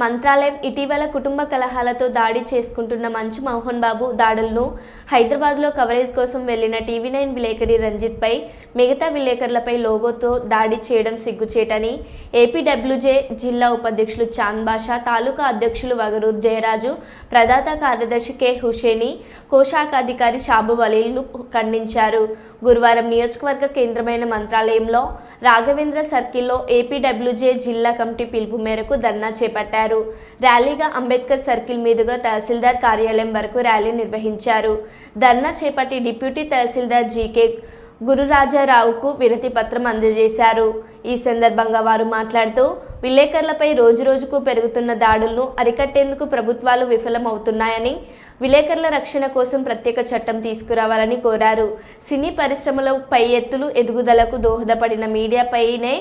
మంత్రాలయం ఇటీవల కుటుంబ కలహాలతో దాడి చేసుకుంటున్న మంచు మోహన్ బాబు దాడులను హైదరాబాద్లో కవరేజ్ కోసం వెళ్ళిన టీవీ నైన్ విలేకరి రంజిత్పై మిగతా విలేకరులపై లోగోతో దాడి చేయడం సిగ్గుచేటని ఏపీడబ్ల్యూజే జిల్లా ఉపాధ్యక్షులు చాంద్ బాషా తాలూకా అధ్యక్షులు వగరూర్ జయరాజు ప్రదాత కార్యదర్శి కె హుషేని కోశాఖాధికారి షాబు వలీలు ఖండించారు. గురువారం నియోజకవర్గ కేంద్రమైన మంత్రాలయంలో రాఘవేంద్ర సర్కిల్లో ఏపీడబ్ల్యూజే జిల్లా కమిటీ పిలుపు మేరకు ధర్నా చేపట్టారు. ర్యాలీగా అంబేద్కర్ సర్కిల్ మీదుగా తహసీల్దార్ కార్యాలయం వరకు ర్యాలీ నిర్వహించారు. ధర్నా చేపట్టి డిప్యూటీ తహసీల్దార్ జీకే గురురాజారావుకు వినతి పత్రం అందజేశారు. ఈ సందర్భంగా వారు మాట్లాడుతూ విలేకరులపై రోజురోజుకు పెరుగుతున్న దాడులను అరికట్టేందుకు ప్రభుత్వాలు విఫలమవుతున్నాయని విలేకరుల రక్షణ కోసం ప్రత్యేక చట్టం తీసుకురావాలని కోరారు. సినీ పరిశ్రమలో పై ఎత్తులు ఎదుగుదలకు దోహదపడిన మీడియాపైనే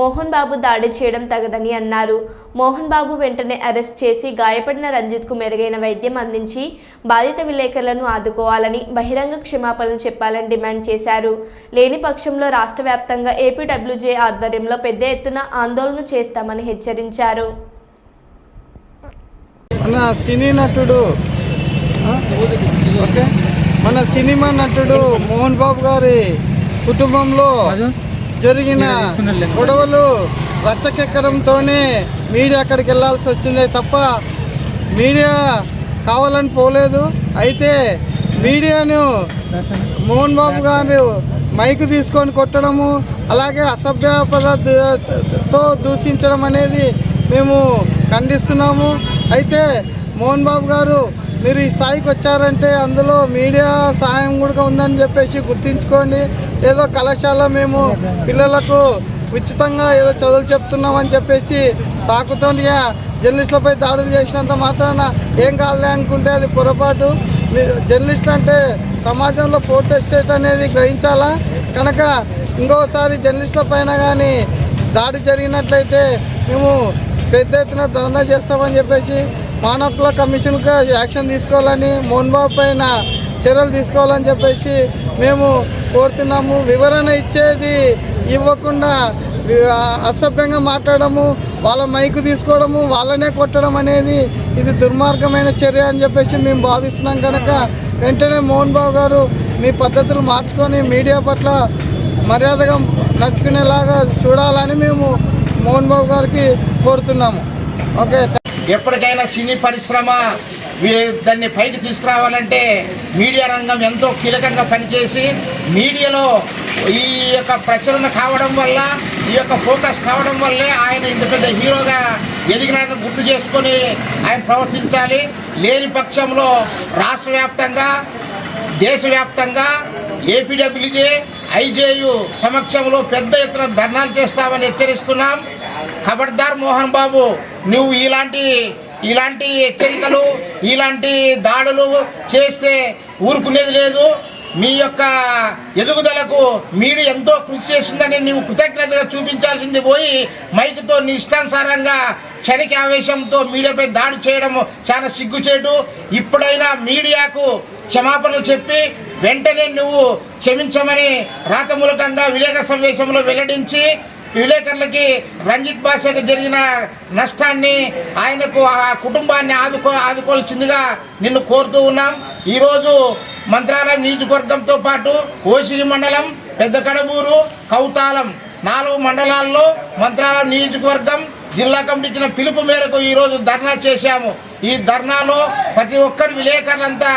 మోహన్ బాబు దాడి చేయడం తగదని అన్నారు. మోహన్ బాబు వెంటనే అరెస్ట్ చేసి గాయపడిన రంజిత్కు మెరుగైన వైద్యం అందించి బాధిత విలేకరులను ఆదుకోవాలని బహిరంగ క్షమాపణలు చెప్పాలని డిమాండ్ చేశారు. లేని పక్షంలో రాష్ట్ర వ్యాప్తంగా ఏపీడబ్ల్యూజే ఆధ్వర్యంలో పెద్ద ఎత్తున ఆందోళన చేస్తామని హెచ్చరించారు. సినీ నటుడు ఓకే. మన సినిమా నటుడు మోహన్ బాబు గారి కుటుంబంలో జరిగిన గొడవలు రచ్చకెక్కడంతోనే మీడియా అక్కడికి వెళ్ళాల్సి వచ్చిందే తప్ప మీడియా కావాలని పోలేదు. అయితే మీడియాను మోహన్ బాబు గారు మైకు తీసుకొని కొట్టడము అలాగే అసభ్య పదార్థతో దూషించడం అనేది మేము ఖండిస్తున్నాము. అయితే మోహన్ బాబు గారు మీరు ఈ స్థాయికి వచ్చారంటే అందులో మీడియా సహాయం కూడా ఉందని చెప్పేసి గుర్తించుకోండి. ఏదో కళాశాల మేము పిల్లలకు ఉచితంగా ఏదో చదువులు చెప్తున్నామని చెప్పేసి సాకుతో జర్నలిస్టులపై దాడులు చేసినంత మాత్రాన ఏం కాదులే అనుకుంటే అది పొరపాటు. మీ- జర్నలిస్ట్ అంటే సమాజంలో ప్రొటెస్ట్ ఎస్టేట్ అనేది గ్రహించాలా? కనుక ఇంకోసారి జర్నలిస్టుల పైన కానీ దాడి జరిగినట్లయితే మేము పెద్ద ఎత్తున ధర్నా చేస్తామని చెప్పేసి మానవ హక్కుల కమిషన్గా యాక్షన్ తీసుకోవాలని మోహన్ బాబు పైన చర్యలు తీసుకోవాలని చెప్పేసి మేము కోరుతున్నాము. వివరణ ఇచ్చేది ఇవ్వకుండా అసభ్యంగా మాట్లాడము వాళ్ళ మైకు తీసుకోవడము వాళ్ళనే కొట్టడం అనేది ఇది దుర్మార్గమైన చర్య అని చెప్పేసి మేము భావిస్తున్నాం కనుక వెంటనే మోహన్ బాబు గారు మీ పద్ధతులు మార్చుకొని మీడియా పట్ల మర్యాదగా నడుచుకునేలాగా చూడాలని మేము మోహన్ బాబు గారికి కోరుతున్నాము. ఓకే ఎప్పటికైనా సినీ పరిశ్రమ దాన్ని పైకి తీసుకురావాలంటే మీడియా రంగం ఎంతో కీలకంగా పనిచేసి మీడియాలో ఈ యొక్క ప్రచురణ కావడం వల్ల ఈ యొక్క ఫోకస్ కావడం వల్లే ఆయన ఇంత పెద్ద హీరోగా ఎదిగినట్టు గుర్తు చేసుకొని ఆయన ప్రవర్తించాలి. లేని పక్షంలో రాష్ట్ర వ్యాప్తంగా దేశవ్యాప్తంగా ఏపీడబ్ల్యూజే ఐజేయు సమక్షంలో పెద్ద ఎత్తున ధర్నాలు చేస్తామని హెచ్చరిస్తున్నాం. ఖబర్దార్ మోహన్ బాబు నువ్వు ఇలాంటి ఇలాంటి హెచ్చరికలు ఇలాంటి దాడులు చేస్తే ఊరుకునేది లేదు. మీ యొక్క ఎదుగుదలకు మీరు ఎంతో కృషి చేసిందని నీవు కృతజ్ఞతగా చూపించాల్సింది పోయి మైక్తో నీ ఇష్టానుసారంగా క్షణిక ఆవేశంతో మీడియాపై దాడి చేయడం చాలా సిగ్గుచేటు. ఇప్పుడైనా మీడియాకు క్షమాపణలు చెప్పి వెంటనే నువ్వు క్షమించమని రాతమూలకంగా విలేకర సమావేశంలో వెల్లడించి విలేకరులకి రంజిత్ భాషకు జరిగిన నష్టాన్ని ఆయనకు ఆ కుటుంబాన్ని ఆదుకో ఆదుకోవాల్సిందిగా నిన్ను కోరుతూ ఉన్నాం. ఈరోజు మంత్రాలయం నియోజకవర్గంతో పాటు ఓసిగి మండలం పెద్ద కడబూరు కౌతాలం నాలుగు మండలాల్లో మంత్రాలయం నియోజకవర్గం జిల్లా కమిటీ ఇచ్చిన పిలుపు మేరకు ఈరోజు ధర్నా చేశాము. ఈ ధర్నాలో ప్రతి ఒక్కరు విలేకరులంతా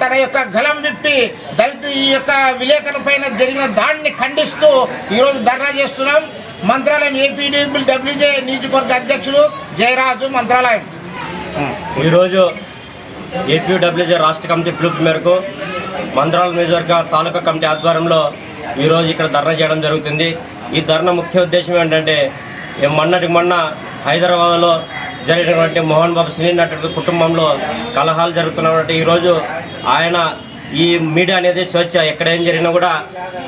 తన యొక్క గలం విప్పి దళిత ఈ యొక్క విలేకరుల పైన జరిగిన దాడిని ఖండిస్తూ ఈరోజు ధర్నా చేస్తున్నాం. మంత్రాలయం ఏపీడీపీ డబ్ల్యూజే నియోజకవర్గ అధ్యక్షుడు జయరాజు మంత్రాలయం. ఈరోజు ఏపీడబ్ల్యూజే రాష్ట్ర కమిటీ పిలుపు మేరకు మంత్రాల నియోజకవర్గ తాలూకా కమిటీ ఆధ్వర్యంలో ఈరోజు ఇక్కడ ధర్నా చేయడం జరుగుతుంది. ఈ ధర్నా ముఖ్య ఉద్దేశం ఏంటంటే మొన్నటికి మొన్న హైదరాబాద్లో జరిగినటువంటి మోహన్ బాబు సినీ కుటుంబంలో కలహాలు జరుగుతున్నటువంటి ఈరోజు ఆయన ఈ మీడియా అనేది స్వేచ్ఛ. ఎక్కడ ఏం జరిగినా కూడా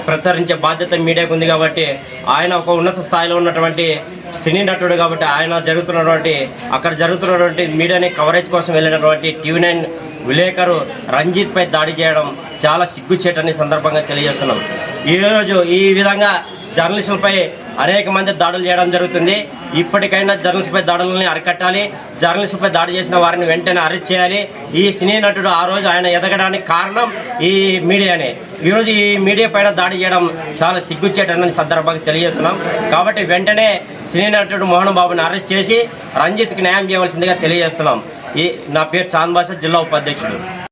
ప్రచారించే బాధ్యత మీడియాకు ఉంది కాబట్టి ఆయన ఒక ఉన్నత స్థాయిలో ఉన్నటువంటి సినీ నటుడు కాబట్టి ఆయన జరుగుతున్నటువంటి అక్కడ జరుగుతున్నటువంటి మీడియాని కవరేజ్ కోసం వెళ్ళినటువంటి టీవీ నైన్ విలేకరు రంజిత్పై దాడి చేయడం చాలా సిగ్గుచేటని సందర్భంగా తెలియజేస్తున్నాం. ఈరోజు ఈ విధంగా జర్నలిస్టులపై అనేక మంది దాడులు చేయడం జరుగుతుంది. ఇప్పటికైనా జర్నలిస్ట్పై దాడులని అరికట్టాలి. జర్నలిస్ట్పై దాడి చేసిన వారిని వెంటనే అరెస్ట్ చేయాలి. ఈ సినీ నటుడు ఆ రోజు ఆయన ఎదగడానికి కారణం ఈ మీడియానే. ఈరోజు ఈ మీడియా పైన దాడి చేయడం చాలా సిగ్గుచ్చేటన్న సందర్భంగా తెలియజేస్తున్నాం. కాబట్టి వెంటనే సినీ నటుడు మోహన్ బాబుని అరెస్ట్ చేసి రంజిత్కి న్యాయం చేయవలసిందిగా తెలియజేస్తున్నాం. ఈ నా పేరు చాంద్ బాషా జిల్లా ఉపాధ్యక్షుడు.